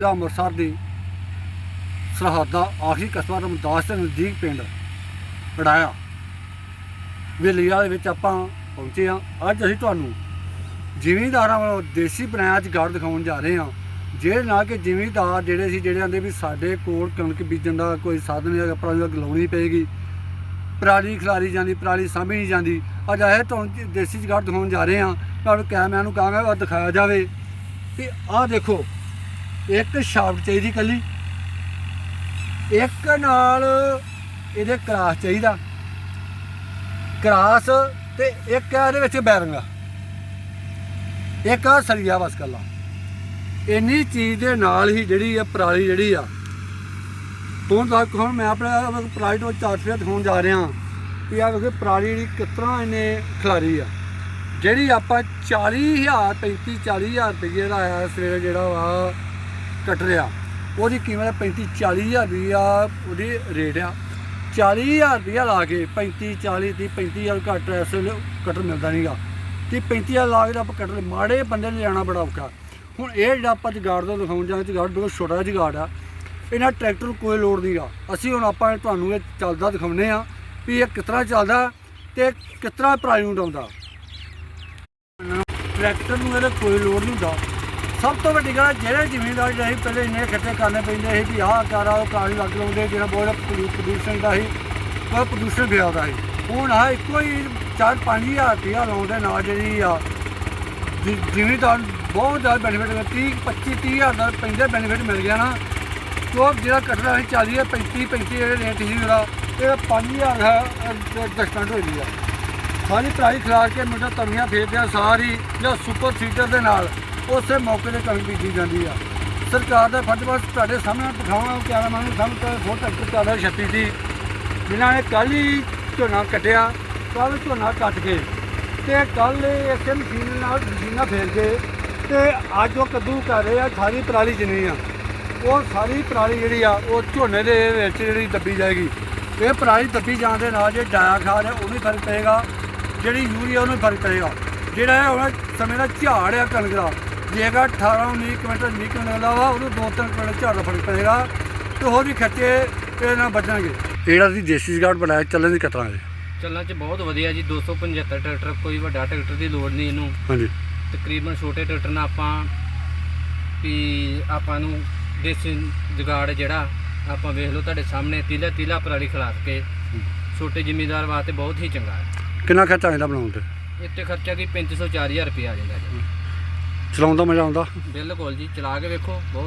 ਜ਼ਿਲ੍ਹਾ ਅੰਮ੍ਰਿਤਸਰ ਦੀ ਸਰਹੱਦ ਦਾ ਆਖਰੀ ਕਸਬਾ ਰਮਦਾਸ ਦੇ ਨਜ਼ਦੀਕ ਪਿੰਡ ਪੜਾਇਆ। ਵੇਲੀਆ ਦੇ ਵਿੱਚ ਆਪਾਂ ਪਹੁੰਚੇ ਹਾਂ। ਅੱਜ ਅਸੀਂ ਤੁਹਾਨੂੰ ਜ਼ਿਮੀਂਦਾਰਾਂ ਵੱਲੋਂ ਦੇਸੀ ਬਣਾਇਆ ਜਗਾੜ ਦਿਖਾਉਣ ਜਾ ਰਹੇ ਹਾਂ। ਜਿਹਦੇ ਨਾਲ ਕਿ ਜ਼ਿਮੀਂਦਾਰ ਜਿਹੜੇ ਸੀ, ਜਿਹੜੇ ਆਂਦੇ ਵੀ ਸਾਡੇ ਕੋਲ ਕਣਕ ਬੀਜਣ ਦਾ ਕੋਈ ਸਾਧਨ ਨਹੀਂ ਹੈਗਾ ਪਰਾਲੀ ਅੱਗ ਲਾਉਣੀ ਪਏਗੀ। ਪਰਾਲੀ ਖਿਲਾਰੀ ਜਾਂਦੀ, ਪਰਾਲੀ ਸਾਂਭੀ ਨਹੀਂ ਜਾਂਦੀ। ਅੱਜ ਇਹ ਤੁਹਾਨੂੰ ਜੀ ਦੇਸੀ ਜਗਾੜ ਦਿਖਾਉਣ ਜਾ ਰਹੇ ਹਾਂ। ਤੁਹਾਨੂੰ ਕੈਮਰਿਆਂ ਨੂੰ ਕਹਾਂਗਾ ਉਹ ਦਿਖਾਇਆ ਜਾਵੇ। ਤੇ ਆਹ ਦੇਖੋ ਇੱਕ ਸ਼ਾਫਟ ਚਾਹੀਦੀ ਕੱਲੀ। ਇੱਕ ਨਾਲ ਇਹਦੇ ਕਰਾਸ ਚਾਹੀਦਾ। ਕਰਾਸ ਤੇ ਇੱਕ ਆ ਇਹਦੇ ਵਿੱਚ ਬੈਰਿੰਗ ਇੱਕ ਆ ਸਰੀਆ ਬਸ ਕੱਲਾ। ਇੰਨੀ ਚੀਜ਼ ਦੇ ਨਾਲ ਹੀ ਜਿਹੜੀ ਆ ਪਰਾਲੀ ਜਿਹੜੀ ਆ, ਹੁਣ ਤੱਕ ਹੁਣ ਮੈਂ ਆਪਣਾ ਪਰਾਲੀ ਤੋਂ ਚਾਰਟ ਦਿਖਾਉਣ ਜਾ ਰਿਹਾ ਕਿ ਆ ਵੇਖੋ ਪਰਾਲੀ ਜਿਹੜੀ ਕਿਸ ਤਰ੍ਹਾਂ ਇਹਨੇ ਖਿਲਾਰੀ ਆ। ਜਿਹੜੀ ਆਪਾਂ 40000 35 40000 ਰੁਪਏ ਦਾ ਆਇਆ ਸਵੇਰੇ ਜਿਹੜਾ ਵਾ ਕੱਟ ਰਿਹਾ। ਉਹਦੀ ਕੀਮਤ 35 40000 ਰੁਪਇਆ ਉਹਦੀ ਰੇਟ ਆ। 40000 ਰੁਪਇਆ ਲਾ ਕੇ 35 40 30 35000 ਘੱਟ ਇਸ ਵੇਲੇ ਕਟਰ ਮਿਲਦਾ ਨਹੀਂਗਾ। ਤੇ 35000 ਲਾ ਕੇ ਤਾਂ ਆਪਾਂ ਕਟਰ ਮਾੜੇ ਬੰਦੇ ਨੂੰ ਲਿਆਉਣਾ ਬੜਾ ਔਖਾ। ਹੁਣ ਇਹ ਜਿਹੜਾ ਆਪਾਂ ਜਗਾੜ ਤੋਂ ਦਿਖਾਉਣ ਜਾਂਦੇ ਜਗਾੜ ਬਹੁਤ ਛੋਟਾ ਜਿਹਾ ਜਗਾੜ ਆ। ਇਹਨਾਂ ਟਰੈਕਟਰ ਨੂੰ ਕੋਈ ਲੋੜ ਨਹੀਂਗਾ। ਅਸੀਂ ਹੁਣ ਆਪਾਂ ਤੁਹਾਨੂੰ ਇਹ ਚੱਲਦਾ ਦਿਖਾਉਂਦੇ ਆ ਵੀ ਇਹ ਕਿਸ ਤਰ੍ਹਾਂ ਚੱਲਦਾ ਤੇ ਕਿਸ ਤਰ੍ਹਾਂ ਪਰਾਲੀ ਨੂੰ ਉਡਾਉਂਦਾ। ਟਰੈਕਟਰ ਨੂੰ ਇਹਦਾ ਕੋਈ ਲੋੜ ਨਹੀਂ ਹੁੰਦਾ ਸਭ ਤੋਂ ਵੱਡੀ ਗੱਲ ਜਿਹੜੇ ਜ਼ਿਮੀਂਦਾਰ ਜਿਹੜੇ ਪਹਿਲੇ ਇੰਨੇ ਇਕੱਠੇ ਕਰਨੇ ਪੈਂਦੇ ਸੀ ਵੀ ਆਹ ਕਰ ਉਹ ਕਾਲੀ ਲੱਗ ਲਾਉਂਦੇ, ਜਿਹੜਾ ਬਹੁਤ ਪ੍ਰਦੂਸ਼ਣ ਦਾ ਸੀ, ਬਹੁਤ ਪ੍ਰਦੂਸ਼ਣ ਫੈਲਦਾ ਸੀ। ਹੁਣ ਆ ਇੱਕੋ ਹੀ 4-5000 ਰੁਪਇਆ ਲਾਉਂਦੇ ਨਾਲ ਜਿਹੜੀ ਆ, ਜਿ- ਜ਼ਿਮੀਂਦਾਰ ਬਹੁਤ ਜ਼ਿਆਦਾ ਬੈਨੀਫਿਟ 30 25 30000 ਦਾ ਪੈਂਦਾ ਬੈਨੀਫਿਟ ਮਿਲ ਗਿਆ ਨਾ। ਤੋ ਜਿਹੜਾ ਕੱਟਣਾ ਸੀ 40 ਹੈ 35 35 ਜਿਹੜੇ ਰੇਟ ਸੀ ਜਿਹੜਾ ਇਹ 5000 ਹੈ ਡਿਸਕਾਊਂਟ ਹੋਈ ਦੀ ਆ। ਸਾਰੀ ਪ੍ਰਾਈ ਖਿਲਾ ਕੇ ਮੁੰਡਾ ਤਵੀਆਂ ਫੇਰਦੇ ਆ ਸਾਰੀ, ਜਾਂ ਸੁਪਰ ਸੀਟਰ ਦੇ ਨਾਲ ਉਸੇ ਮੌਕੇ ਤੇ ਕਣਕ ਬੀਜੀ ਜਾਂਦੀ ਆ। ਸਰਕਾਰ ਦਾ ਫਰਜ਼ ਬਸ ਤੁਹਾਡੇ ਸਾਹਮਣੇ ਦਿਖਾਉਣਾ ਕਿ ਮੈਂ ਸਾਹਮਣੇ ਤੋਂ ਫੋਟੋ ਟਰੈਕਟਰ ਚੱਲਦਾ ਛੱਤੀ ਸੀ ਜਿਨ੍ਹਾਂ ਨੇ ਕੱਲ ਹੀ ਝੋਨਾ ਕੱਟਿਆ ਕੱਲ ਝੋਨਾ ਕੱਟ ਕੇ ਤੇ ਕੱਲ ਇਸੇ ਮਸ਼ੀਨ ਨਾਲ ਮਸ਼ੀਨਾਂ ਫੇਰ ਕੇ ਤੇ ਅੱਜ ਉਹ ਕੱਦੂ ਕਰ ਰਹੇ ਆ, ਸਾਰੀ ਪਰਾਲੀ ਜਿੰਨੀ ਆ, ਉਹ ਸਾਰੀ ਪਰਾਲੀ ਜਿਹੜੀ ਆ, ਉਹ ਝੋਨੇ ਦੇ ਵਿੱਚ ਜਿਹੜੀ ਦੱਬੀ ਜਾਏਗੀ। ਇਹ ਪਰਾਲੀ ਦੱਬੀ ਜਾਣ ਦੇ ਨਾਲ ਜੇ ਡਾਇਆ ਖਾਦ ਹੈ, ਉਹ ਵੀ ਫ਼ਰਕ ਪਏਗਾ, ਜਿਹੜੀ ਯੂਰੀਆ ਉਹਨੂੰ ਫ਼ਰਕ ਪਏਗਾ। ਜਿਹੜਾ ਇਹ ਹੁਣ ਸਮੇਂ ਦਾ ਝਾੜ ਆ ਕਣਕ ਦਾ ਜੇਗਾ 18 19 ਕੁਇੰਟਲ ਨਿਕਲਣ ਦਾ ਵਾ? ਉਹਨੂੰ ਦੋ ਤਿੰਨ ਕੁਇੰਟਲ ਝਾੜ ਫ਼ਰਕ ਪਏਗਾ ਤੇ ਹੋਰ ਵੀ ਖਰਚੇ ਇਹਦੇ ਨਾਲ ਬਚਣਗੇ ਜਿਹੜਾ ਅਸੀਂ ਦੇਸੀ ਜਗਾੜ ਬਣਾਇਆ ਚੱਲਣ ਦੀ ਕਤਰਾਂਗੇ ਚੱਲਣ 'ਚ ਬਹੁਤ ਵਧੀਆ ਜੀ 275 ਟਰੈਕਟਰ ਕੋਈ ਵੱਡਾ ਟਰੈਕਟਰ ਦੀ ਲੋੜ ਨਹੀਂ ਇਹਨੂੰ। ਹਾਂਜੀ। ਤਕਰੀਬਨ ਛੋਟੇ ਟਰੈਕਟਰ ਨਾਲ ਆਪਾਂ ਵੀ ਆਪਾਂ ਨੂੰ ਦੇਸੀ ਜੁਗਾੜ ਜਿਹੜਾ ਆਪਾਂ ਵੇਖ ਲਓ ਤੁਹਾਡੇ ਸਾਹਮਣੇ ਤੀਲਾ ਤੀਲਾ ਪਰਾਲੀ ਖਿਲਾਰ ਕੇ ਛੋਟੇ ਜ਼ਿਮੀਂਦਾਰ ਵਾਸਤੇ ਬਹੁਤ ਹੀ ਚੰਗਾ ਹੈ। ਕਿੰਨਾ ਖਰਚਾ ਆਉਂਦਾ ਬਣਾਉਣ ਤੇ? ਇੱਥੇ ਖਰਚਾ ਕੀ 3500 4000 ਰੁਪਏ ਆ ਜਾਂਦਾ ਜੀ। ਚਲਾਉਂਦਾ ਮਜ਼ਾ ਆਉਂਦਾ। ਬਿਲਕੁਲ ਜੀ ਚਲਾ ਕੇ ਵੇਖੋ ਬਹੁਤ